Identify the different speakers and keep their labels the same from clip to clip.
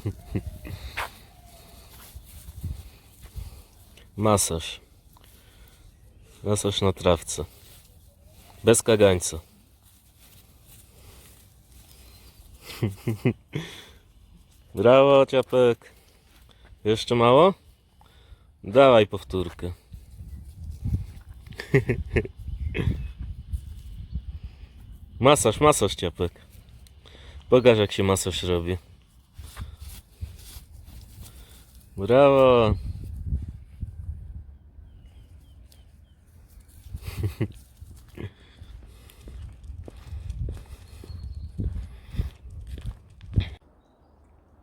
Speaker 1: Masaż. Masaż na trawce. Bez kagańca. Brawo, ciapek. Jeszcze mało? Dawaj powtórkę. Masaż, masaż, ciapek. Pokaż, jak się masaż robi. Brawo.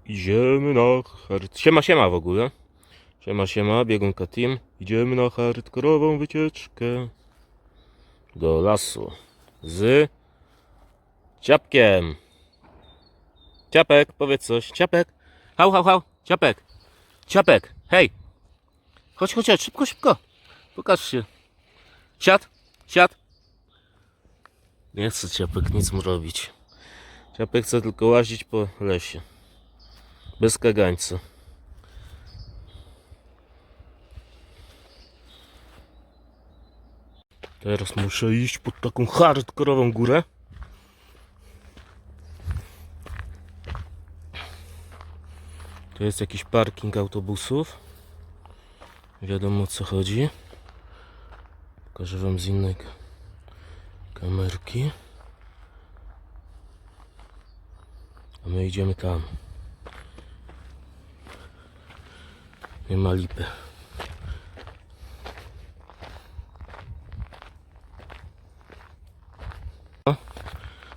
Speaker 1: Idziemy na hard... Siema, siema w ogóle. Siema, siema, biegunka team. Idziemy na hardkorową wycieczkę. Do lasu. Z... Ciapkiem. Ciapek, powiedz coś. Ciapek. Hał, hał, hał. Ciapek. Ciapek. Hej. Chodź, chodź. Szybko, szybko. Pokaż się. Siad. Siad. Nie chce ciapek nic mu robić. Ciapek chce tylko łazić po lesie. Bez kagańca. Teraz muszę iść pod taką hardkorową górę. To jest jakiś parking autobusów. Wiadomo o co chodzi. Pokażę wam z innej ka- kamerki. A my idziemy tam. Nie ma lipy.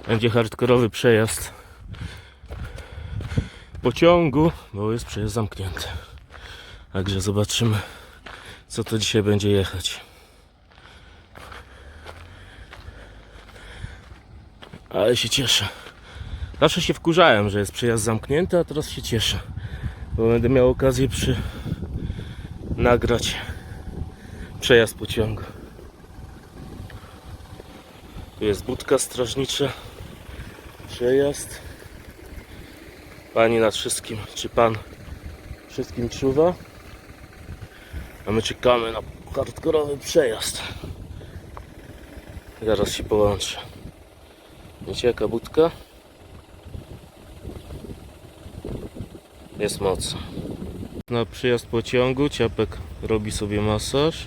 Speaker 1: Będzie hardkorowy przejazd pociągu, bo jest przejazd zamknięty. Także zobaczymy, co to dzisiaj będzie jechać. Ale się cieszę. Zawsze się wkurzałem, że jest przejazd zamknięty, a teraz się cieszę. Bo będę miał okazję przy nagrać przejazd pociągu. Tu jest budka strażnicza. Przejazd. Pani nad wszystkim, czy pan wszystkim czuwa. A my czekamy na hardkorowy przejazd. Zaraz się połączę. Wiecie jaka budka? Jest moc. Na przyjazd pociągu Ciapek robi sobie masaż.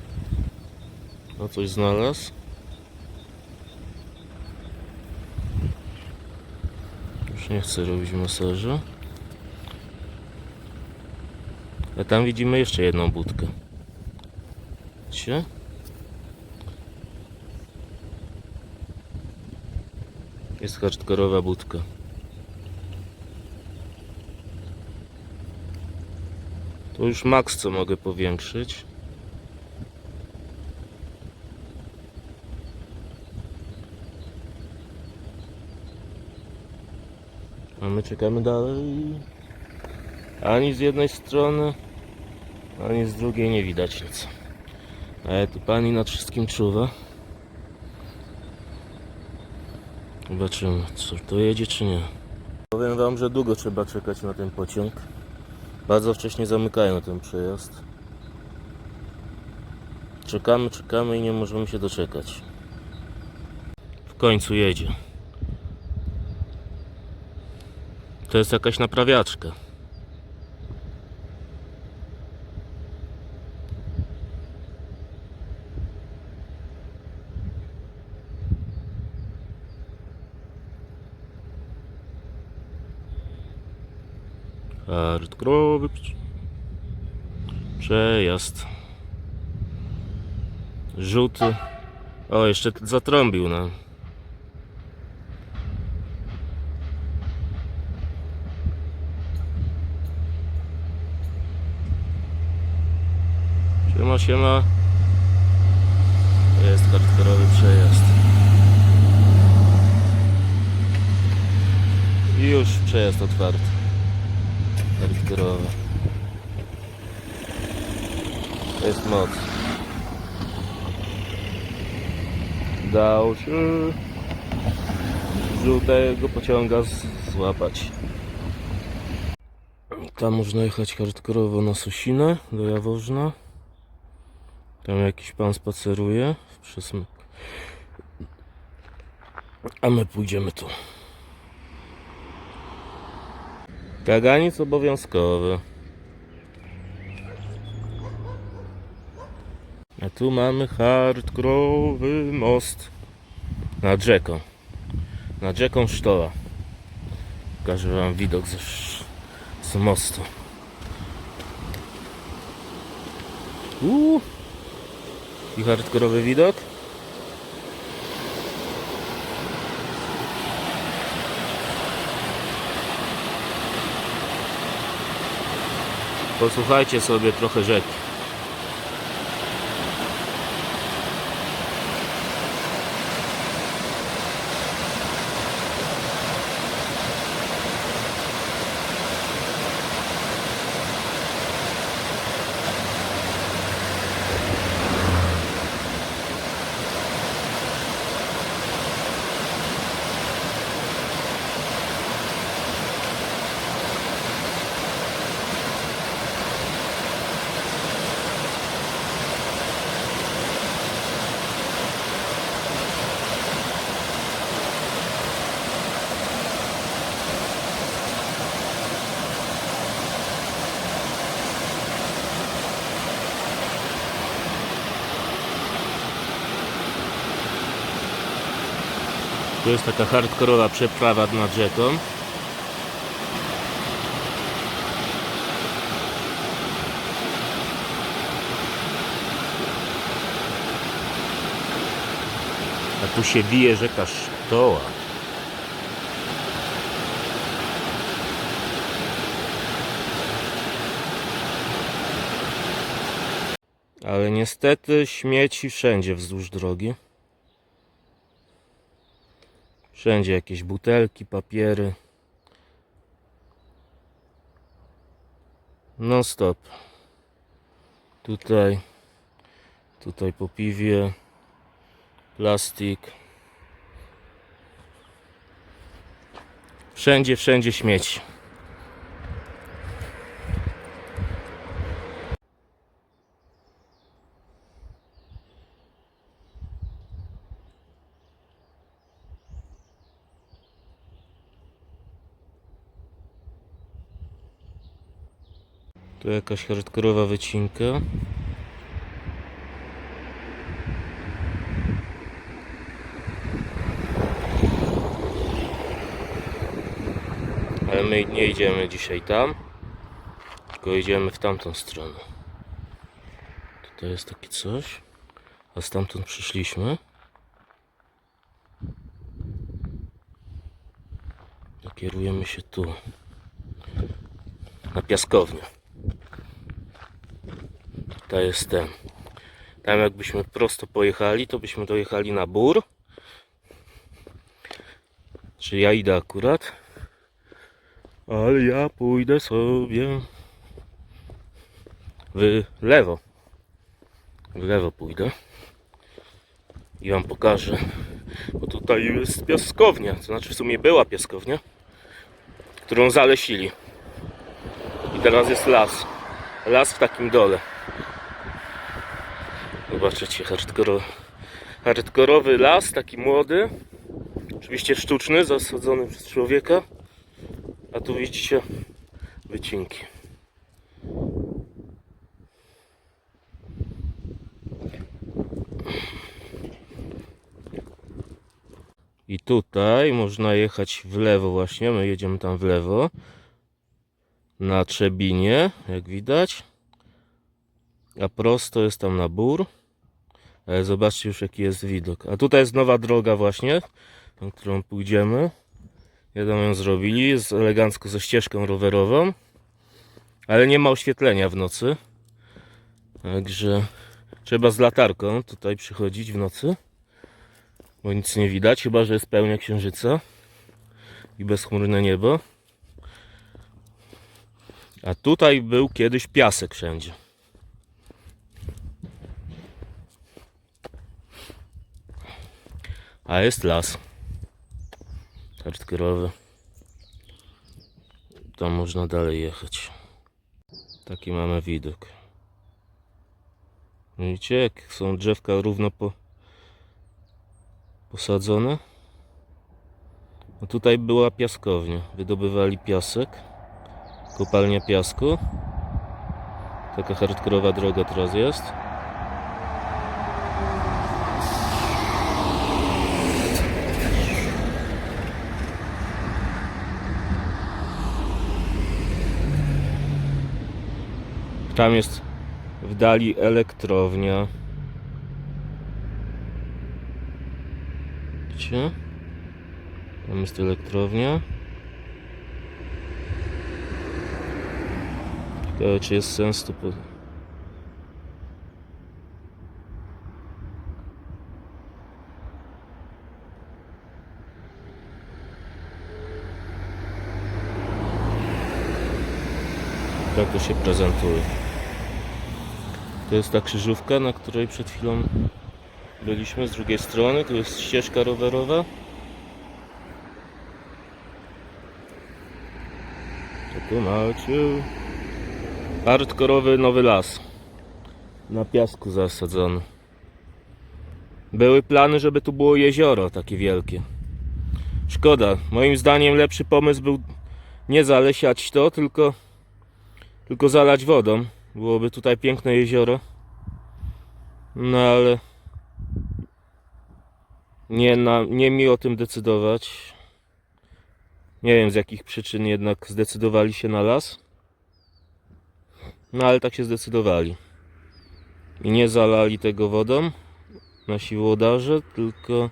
Speaker 1: No coś znalazł. Już nie chce robić masażu. A tam widzimy jeszcze jedną budkę. Widzicie? Jest hardkorowa budka. To już max co mogę powiększyć. A my czekamy dalej. Ani z jednej strony, ani z drugiej nie widać nic. Ale tu pani nad wszystkim czuwa. Zobaczymy, czy to jedzie, czy nie. Powiem wam, że długo trzeba czekać na ten pociąg. Bardzo wcześnie zamykają ten przejazd. Czekamy, czekamy i nie możemy się doczekać. W końcu jedzie. To jest jakaś naprawiaczka. Prze- przejazd. Żółty. O, jeszcze zatrąbił nam. Siema, siema. Jest hardkorowy przejazd. I już przejazd otwarty. Hardkorowy. To jest moc. Dał się żółtego pociąga złapać. Tam można jechać hardkorowo na Sosinę do Jaworzna. Tam jakiś pan spaceruje w przesmyk. A my pójdziemy tu. Kaganiec obowiązkowy. A tu mamy hardkorowy most nad rzeką. Nad rzeką Sztoła. Pokażę wam widok sz- z mostu. Uuu. I hardkorowy widok. Posłuchajcie sobie trochę rzeki. To jest taka hardkorowa przeprawa nad rzeką. A tu się bije rzeka Sztoła. Ale niestety śmieci wszędzie wzdłuż drogi. Wszędzie jakieś butelki, papiery. No stop. Tutaj, tutaj po piwie, plastik. Wszędzie, wszędzie śmieci. Tu jakaś hardkorowa wycinka. Ale my nie idziemy dzisiaj tam, tylko idziemy w tamtą stronę. Tutaj jest takie coś, a stamtąd przyszliśmy. Nakierujemy się tu, na piaskownię. To jest ten. Tam jakbyśmy prosto pojechali, to byśmy dojechali na bór. Czy ja idę akurat? Ale ja pójdę sobie w lewo. W lewo pójdę. I wam pokażę. Bo tutaj jest piaskownia. To znaczy w sumie była piaskownia, którą zalesili. I teraz jest las. Las w takim dole. Zobaczycie, hardkoro, hardkorowy las, taki młody. Oczywiście sztuczny, zasadzony przez człowieka. A tu widzicie wycinki. I tutaj można jechać w lewo właśnie, my jedziemy tam w lewo. Na Trzebinie, jak widać. A prosto jest tam na bór. Ale zobaczcie już jaki jest widok. A tutaj jest nowa droga właśnie, którą pójdziemy. Jeden ją zrobili, jest elegancko ze ścieżką rowerową. Ale nie ma oświetlenia w nocy. Także trzeba z latarką tutaj przychodzić w nocy. Bo nic nie widać, chyba że jest pełnia księżyca i bezchmurne niebo. A tutaj był kiedyś piasek wszędzie. A jest las. Hardkorowy. Tam można dalej jechać. Taki mamy widok. Widzicie, jak są drzewka równo po, posadzone? No tutaj była piaskownia. Wydobywali piasek. Kopalnia piasku. Taka hardkorowa droga teraz jest. Tam jest w dali elektrownia. Widzicie? Tam jest elektrownia. Ciekawe, czy jest sens tu po... Tak to się prezentuje. To jest ta krzyżówka, na której przed chwilą byliśmy z drugiej strony. Tu jest ścieżka rowerowa. To tu macie hardkorowy nowy las. Na piasku zasadzony. Były plany, żeby tu było jezioro takie wielkie. Szkoda. Moim zdaniem lepszy pomysł był nie zalesiać to, tylko, tylko zalać wodą. Byłoby tutaj piękne jezioro. No ale nie, na, nie mi o tym decydować. Nie wiem z jakich przyczyn jednak zdecydowali się na las. No ale tak się zdecydowali. I nie zalali tego wodą nasi włodarze, tylko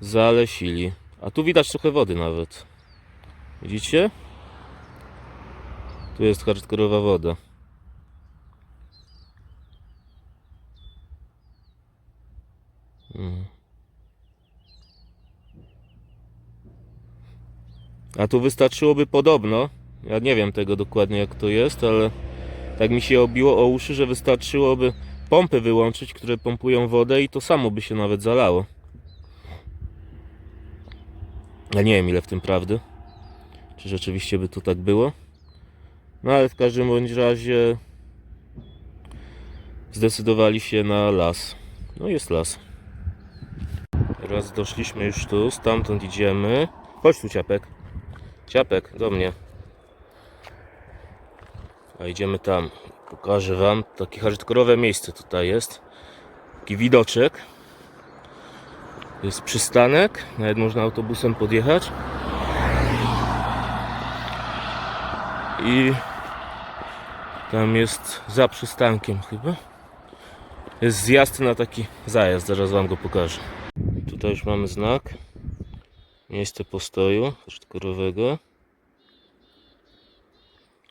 Speaker 1: zalesili. A tu widać trochę wody nawet. Widzicie? Tu jest hardkorowa woda. A tu wystarczyłoby podobno, ja nie wiem tego dokładnie jak to jest, ale tak mi się obiło o uszy, że wystarczyłoby pompy wyłączyć, które pompują wodę i to samo by się nawet zalało. Ja nie wiem ile w tym prawdy. Czy rzeczywiście by to tak było. No ale w każdym bądź razie zdecydowali się na las. No jest las. Teraz doszliśmy już tu, stamtąd idziemy. Chodź tu ciapek. Ciapek, do mnie. A idziemy tam. Pokażę wam takie hardkorowe miejsce tutaj jest. Taki widoczek. Jest przystanek, nawet można autobusem podjechać. I tam jest za przystankiem chyba. Jest zjazd na taki zajazd, zaraz wam go pokażę. Tutaj już mamy znak. Miejsce postoju hardkorowego.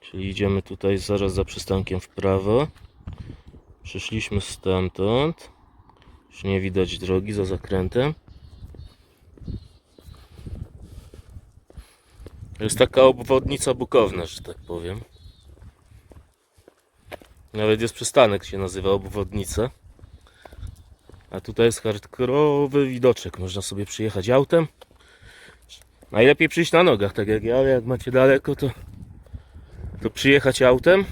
Speaker 1: Czyli idziemy tutaj zaraz za przystankiem w prawo. Przyszliśmy stamtąd. Już nie widać drogi za zakrętem. Jest taka obwodnica bukowna, że tak powiem. Nawet jest przystanek, się nazywa obwodnica. A tutaj jest hardkorowy widoczek. Można sobie przyjechać autem. Najlepiej przyjść na nogach, tak jak ja, ale jak macie daleko, to, to przyjechać autem.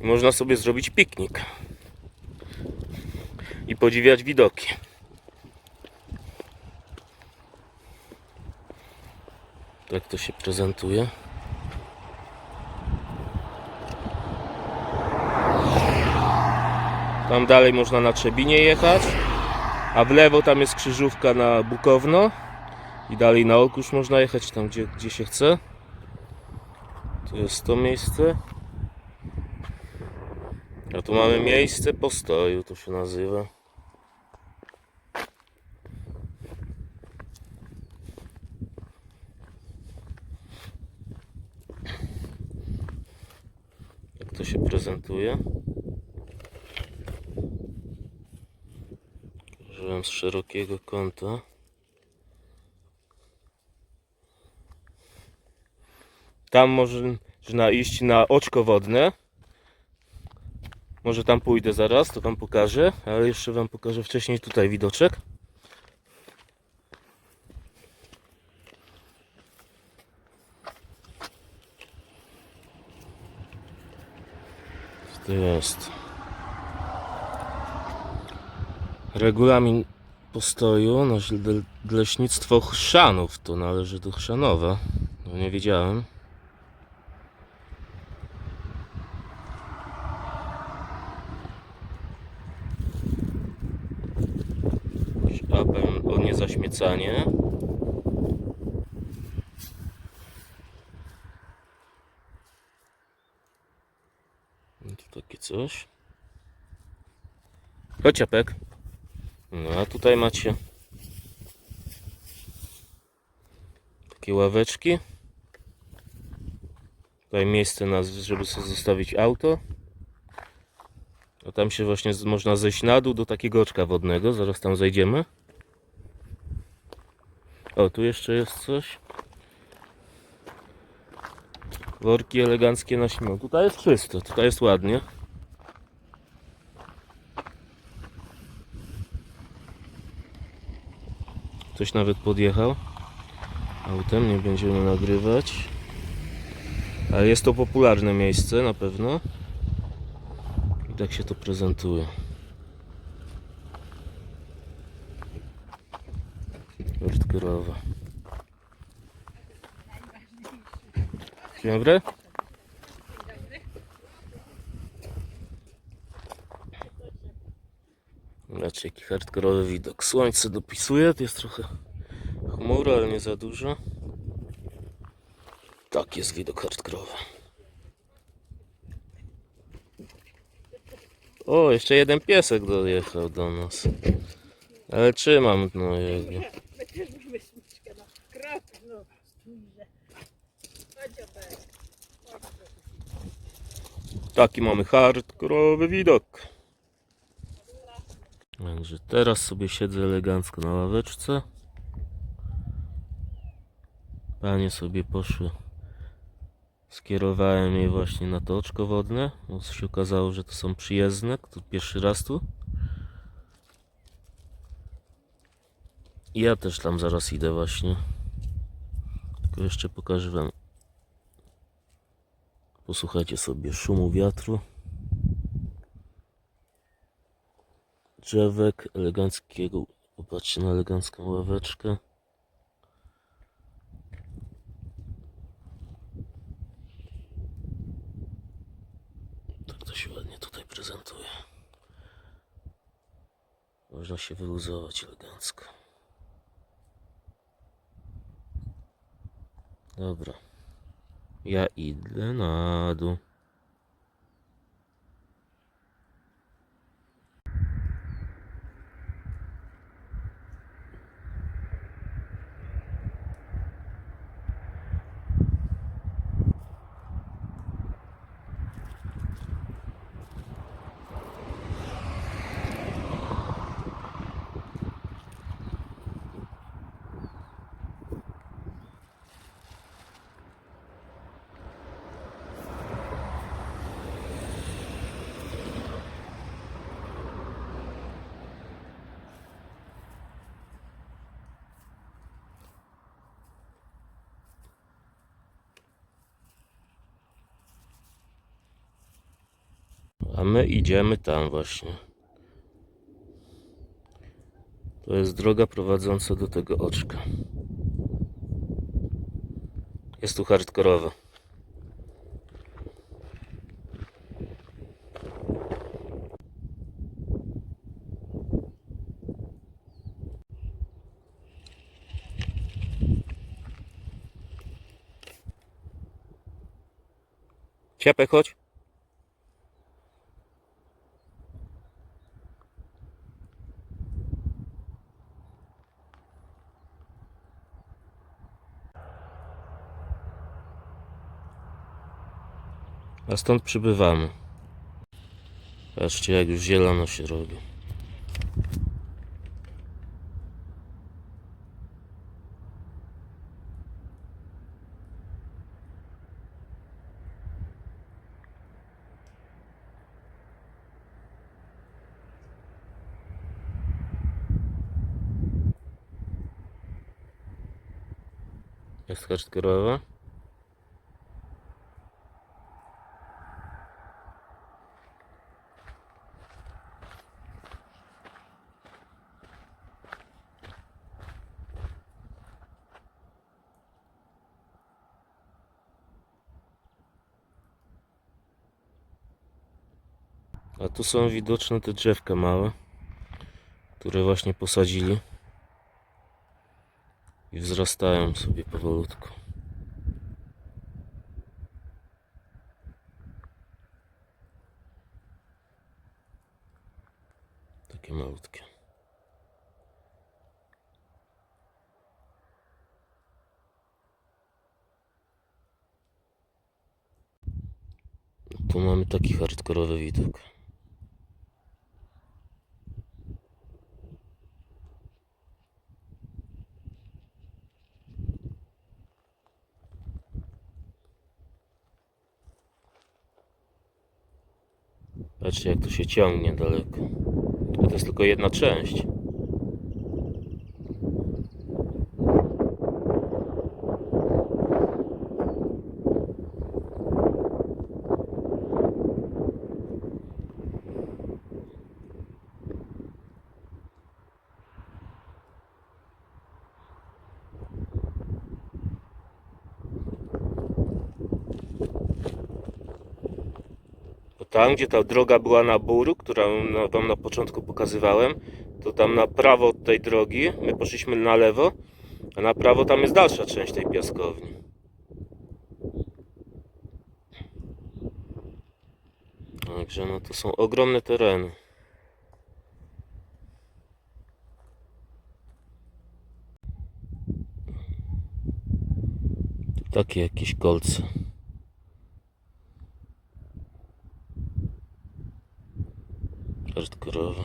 Speaker 1: Można sobie zrobić piknik. I podziwiać widoki. Tak to się prezentuje. Tam dalej można na Trzebinie jechać. A w lewo tam jest krzyżówka na Bukowno. I dalej na Okusz można jechać tam gdzie, gdzie się chce. Tu jest to miejsce. A tu mamy miejsce postoju, to się nazywa. Jak to się prezentuje? Z szerokiego kąta. Tam można iść na oczko wodne. Może tam pójdę zaraz, to Wam pokażę, ale jeszcze Wam pokażę wcześniej tutaj widoczek. To jest. Regulamin postoju na leśnictwo Chrzanów. To należy do Chrzanowa. No nie wiedziałem. Apel o niezaśmiecanie. No to takie coś. Chodź, Apek. No a tutaj macie takie ławeczki. Tutaj miejsce, na, żeby sobie zostawić auto. A tam się właśnie można zejść na dół do takiego oczka wodnego. Zaraz tam zejdziemy. O, tu jeszcze jest coś. Worki eleganckie na śmiał. Tutaj jest czysto, tutaj jest ładnie. Ktoś nawet podjechał autem, nie będziemy nagrywać. Ale jest to popularne miejsce na pewno. I tak się to prezentuje. Hardkorowa. Dzień dobry. Zobaczcie jaki hardkorowy widok. Słońce dopisuje, to jest trochę chmura, ale nie za dużo. Tak jest widok hardkorowy. O, jeszcze jeden piesek dojechał do nas. Ale trzymam no jego. Taki mamy hardkorowy widok. Także teraz sobie siedzę elegancko na ławeczce. Panie sobie poszły. Skierowałem je właśnie na to oczko wodne, bo się okazało, że to są przyjezdne. To pierwszy raz tu. I ja też tam zaraz idę właśnie. Tylko jeszcze pokażę wam. Posłuchajcie sobie szumu wiatru. Drzewek eleganckiego. Popatrzcie na elegancką ławeczkę. Tak to się ładnie tutaj prezentuje. Można się wyluzować elegancko. Dobra. Ja idę na dół. A my idziemy tam właśnie. To jest droga prowadząca do tego oczka. Jest tu hardkorowo. Ciepek, chodź. A stąd przybywamy. Patrzcie, jak już zielono się robi. Jest hardkorowa. A są widoczne te drzewka małe, które właśnie posadzili i wzrastają sobie powolutku. Takie malutkie. Tu mamy taki hardkorowy widok. Patrzcie jak to się ciągnie daleko. To jest tylko jedna część. Tam, gdzie ta droga była na bór, którą wam na początku pokazywałem, to tam na prawo od tej drogi, my poszliśmy na lewo, a na prawo tam jest dalsza część tej piaskowni. Także no to są ogromne tereny. Takie jakieś kolce. Hardkorowe.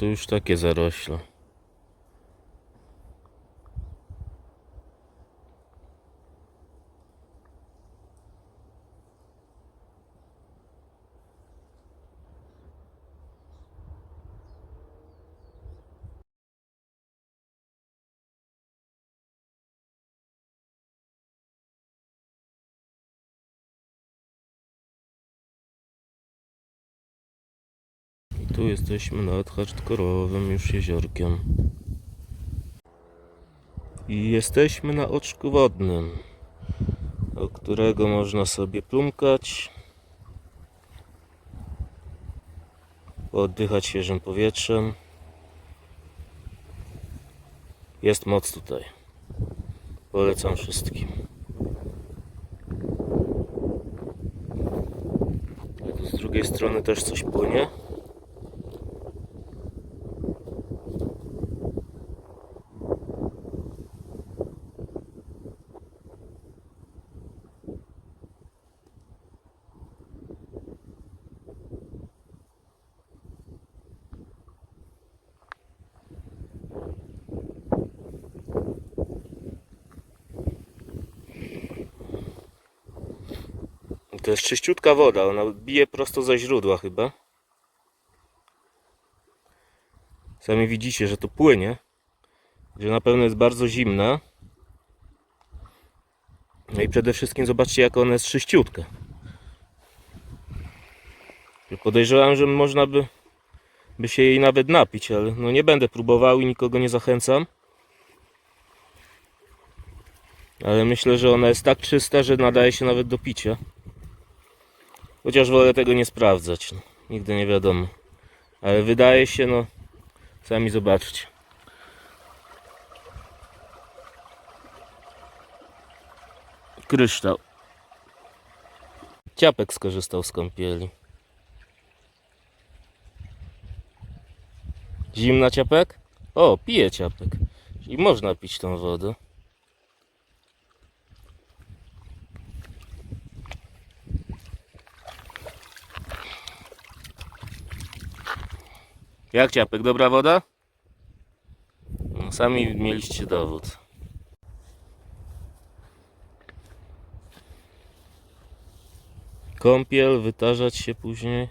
Speaker 1: To już takie zarośle. Jesteśmy nad hardkorowym już jeziorkiem. I jesteśmy na oczku wodnym, o którego można sobie plumkać, oddychać świeżym powietrzem. Jest moc tutaj. Polecam wszystkim. Z drugiej strony też coś płynie. To jest czyściutka woda, ona bije prosto ze źródła chyba. Sami widzicie, że to płynie, że na pewno jest bardzo zimna. No i przede wszystkim zobaczcie jak ona jest czyściutka. Podejrzewam, że można by, by się jej nawet napić, ale no nie będę próbował i nikogo nie zachęcam. Ale myślę, że ona jest tak czysta, że nadaje się nawet do picia. Chociaż wolę tego nie sprawdzać. No. Nigdy nie wiadomo. Ale wydaje się, no. Sami zobaczcie. Kryształ. Ciapek skorzystał z kąpieli. Zimna ciapek? O, pije ciapek. I można pić tą wodę. Jak ciapek, dobra woda? No, sami mieliście dowód. Kąpiel, wytarzać się później.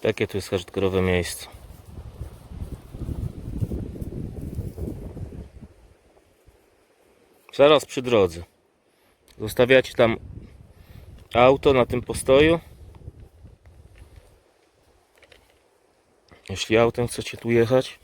Speaker 1: Takie tu jest hardkorowe miejsce. Zaraz przy drodze. Zostawiacie tam auto na tym postoju. Jeśli autem chcecie tu jechać.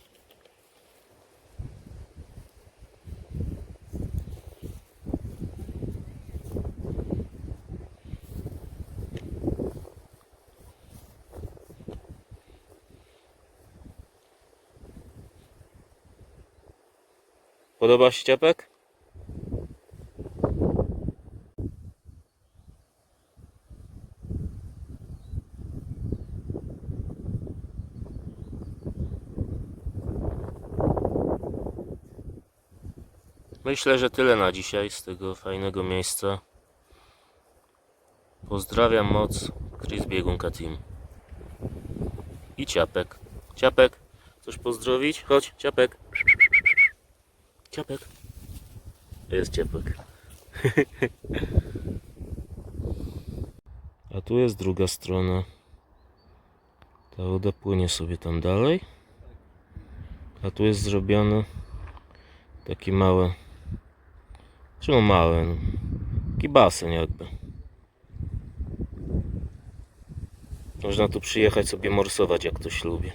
Speaker 1: Podoba się ciapek? Myślę, że tyle na dzisiaj z tego fajnego miejsca. Pozdrawiam moc Chris Biegunka Team. I Ciapek. Ciapek, chcesz pozdrowić? Chodź, Ciapek. Ciapek. Jest Ciapek. A tu jest druga strona. Ta woda płynie sobie tam dalej. A tu jest zrobione takie małe. Czemu małe? No, Taki basen jakby. Można tu przyjechać sobie morsować jak ktoś lubi.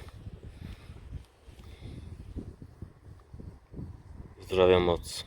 Speaker 1: Pozdrawiam moc.